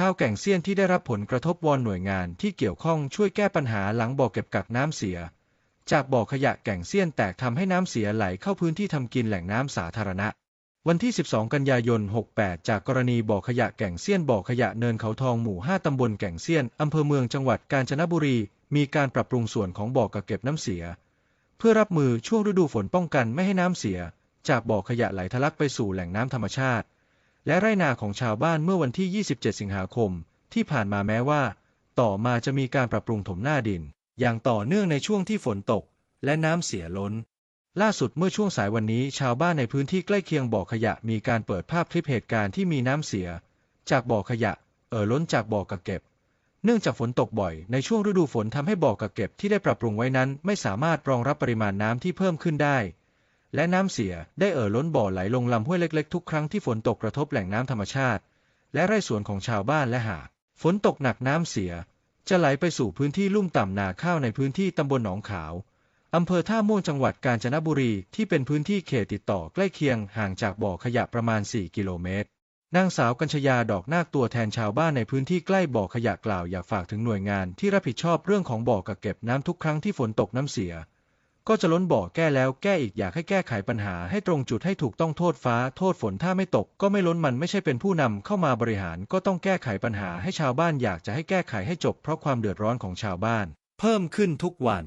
ชาวแก่งเซียนที่ได้รับผลกระทบวอนหน่วยงานที่เกี่ยวข้องช่วยแก้ปัญหาหลังบ่อเก็บกักน้ำเสีย จากบ่อขยะแก่งเซียนแตกทำให้น้ำเสียไหลเข้าพื้นที่ทำกินแหล่งน้ำสาธารณะ วันที่ 12 กันยายน 68 จากกรณีบ่อขยะแก่งเซียนบ่อขยะเนินเขาทองหมู่ 5 ตำบลแก่งเซียนอำเภอเมืองจังหวัดกาญจนบุรี มีการปรับปรุงส่วนของบ่อกักเก็บน้ำเสีย เพื่อรับมือช่วงฤดูฝนป้องกันไม่ให้น้ำเสีย จากบ่อขยะไหลทะลักไปสู่แหล่งน้ำธรรมชาติ และไร่นาของชาวบ้านเมื่อวันที่ 27 สิงหาคม ที่ผ่านมาแม้ว่า ต่อมาจะมีการปรับปรุงถมหน้าดิน อย่างต่อเนื่องในช่วงที่ฝนตก และน้ำเสียล้น ล่าสุดเมื่อช่วงสายวันนี้ ชาวบ้านในพื้นที่ใกล้เคียงบ่อขยะมีการเปิดภาพคลิปเหตุการณ์ที่มีน้ำเสีย จากบ่อขยะ เอ่อล้นจากบ่อกักเก็บ เนื่องจากฝนตกบ่อยในช่วงฤดูฝนทำให้บ่อกักเก็บที่ได้ปรับปรุงไว้นั้น ไม่สามารถรองรับปริมาณน้ำที่เพิ่มขึ้นได้ และน้ำเสียได้เอ่อล้นบ่อไหลลงลำห้วยเล็กๆ ทุกครั้งที่ฝนตกกระทบแหล่งน้ำธรรมชาติ และไร่สวนของชาวบ้านและหากฝนตกหนักน้ำเสีย จะไหลไปสู่พื้นที่ลุ่มต่ำนาข้าวในพื้นที่ตำบลหนองขาวอำเภอท่าม่วงจังหวัดกาญจนบุรีที่เป็นพื้นที่เขตติดต่อใกล้เคียงห่างจากบ่อขยะประมาณ 4 กิโลเมตร นางสาวกัญชยาดอกนาคตัวแทนชาวบ้านในพื้นที่ใกล้บ่อขยะกล่าวอยากฝากถึงหน่วยงานที่รับผิดชอบเรื่องของบ่อกักเก็บน้ำทุกครั้งที่ฝนตกน้ำเสีย ก็จะล้นบ่อแก้แล้วแก้อีกอยากให้แก้ไขปัญหาให้ตรงจุดให้ถูกต้องโทษฟ้า โทษฝนถ้าไม่ตก ก็ไม่ล้นมันไม่ใช่เป็นผู้นำเข้ามาบริหาร ก็ต้องแก้ไขปัญหาให้ชาวบ้านอยากจะให้แก้ไขให้จบเพราะความเดือดร้อนของชาวบ้าน เพิ่มขึ้นทุกวัน